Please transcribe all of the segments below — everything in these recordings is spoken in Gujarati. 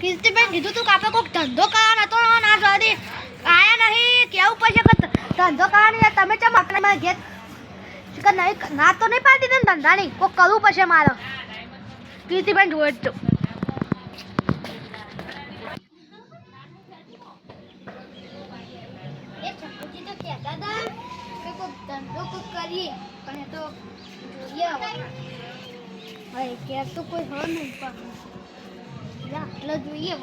કીર્તિબેન કીધું તું કે આપણે કોઈક ધંધો કરવાનો હતો ના જલ્દી આયા નહીં, કેવું પડશે કે ધંધો કરવાની. તમે ચમ મારા ઘેર કે નહીં, ના તો નહીં પાડતી ધંધા ધંધાની? કોઈક કરવું પડશે મારે. કીર્તિબેન જોવે જ ધંધો કરીએ, પણ એ તો જોઈએ કોઈ હોય નહીં આટલો જોઈએ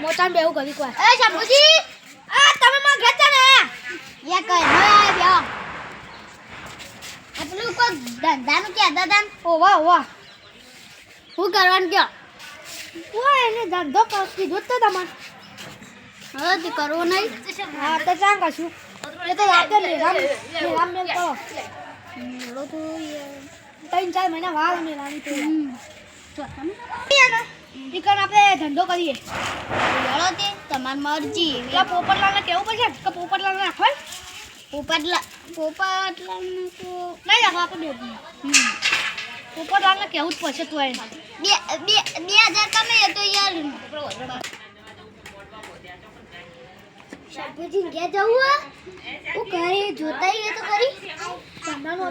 મોટા બેવું કરી કોઈ. એ શંભુજી! આ તમે મારા ઘેર આયા. યા કઈ ન આયા બેહો. આ પેલું કોઈ ધંધાનું કે દાદા ઓ વાહ વાહ. શું કરવાનું કયો? ઓય, એને ધંધો કર- કીધું તો તમારે. હવે તે કરવો નહીં? હા, તો ચાલ કશું એ તો રાતે નિરામ નિરામ મેલ કરો. મેળો તો ત્રણ ચાર મહિના વાર મેળાની તો આપણે ધંધો કરીએ. ચલો તે તમારી મરજી. પોપટલાલને કેવું પડશે? કે પોપટલાલ નાખો પોપટલા પોપટલાલ તો નહીં રાખવા આપણે બે પોપટલાલને કેવું જ પડશે તો એને બે બે બે હજાર કમાઈએ તો યાર શાકભાજી ઘેર જવું હું ઘરે જોતા આવીએ તો ખરી ધંધાનું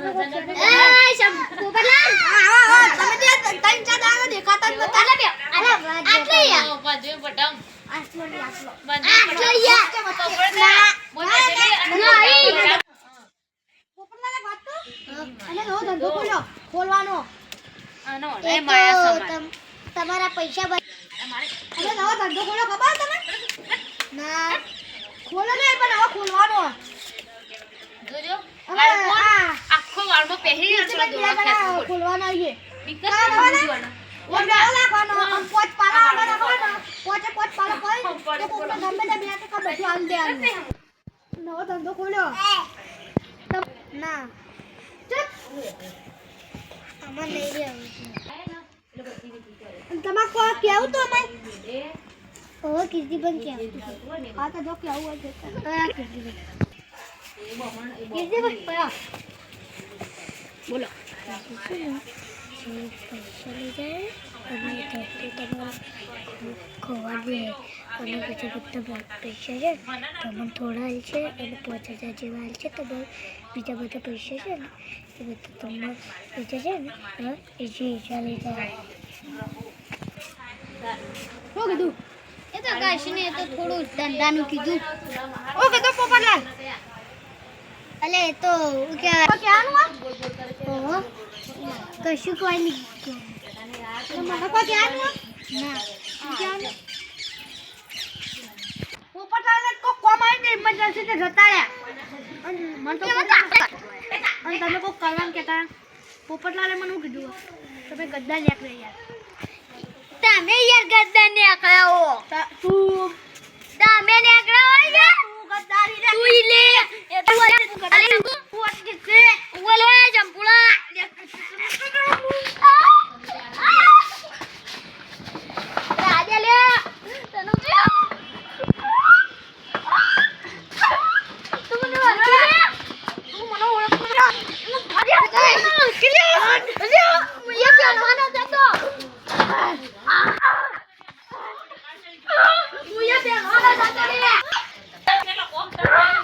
અને નવો ધંધો ખોલ્યો ખોલવાનો. તમારા પૈસા અને નવો ધંધો ખોલ્યો ખબર તમે ના. ખોલો ને પણ હવે ખોલવાનો. જોજો. આખો વાળમાં પહેરી ખોલવાનો આવીએ નવો ધંધો ખોલ્યો. ના ચૂપ. આમાં નહીં રહેવું અને તમારે કોઈ કેવું તો અમે હવે કીર્તિબેન કેમ હા તો જો કેવું હોય કીધી પયા બોલો પૈસા લઈ જાય ખોવા દે અને પછી બધા પૈસા છે તમને થોડા હાલ છે અને પાંચ હજાર જેવા હાલ છે તમારે બીજા બધા પૈસા છે ને એ બધા તમને પૈસા છે ને હા, એ જે લઈ જાય. શું કીધું? એ તો કશું નહીં એ તો થોડું ધંધાનું કીધું. ઓ કીધું પોપટલાલ. અલે એ તો કે તો કશું કોઈ નહીં. તો મને ના. ક્યાંનું પોપટલાલને કોમ આવી તો ઇમરજન્સી તે જતા મને તો અને તમે કોઈ કરવાનું કહેતા પોપટલાલે મને શું કીધું? તમે ગદ્દા લેક યાર તમે યાર ગદ્દા ને આકડાવો તા- તમે ને આકડાવો યાર તું ગદ્દારી તું લે. તું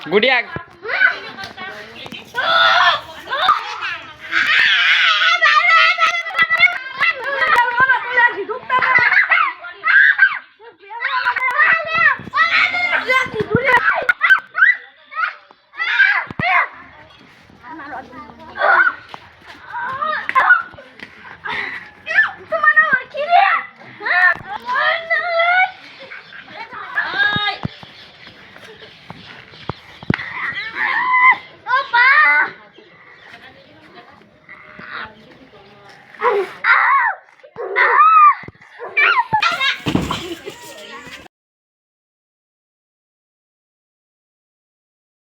ગુડિયા. Oh.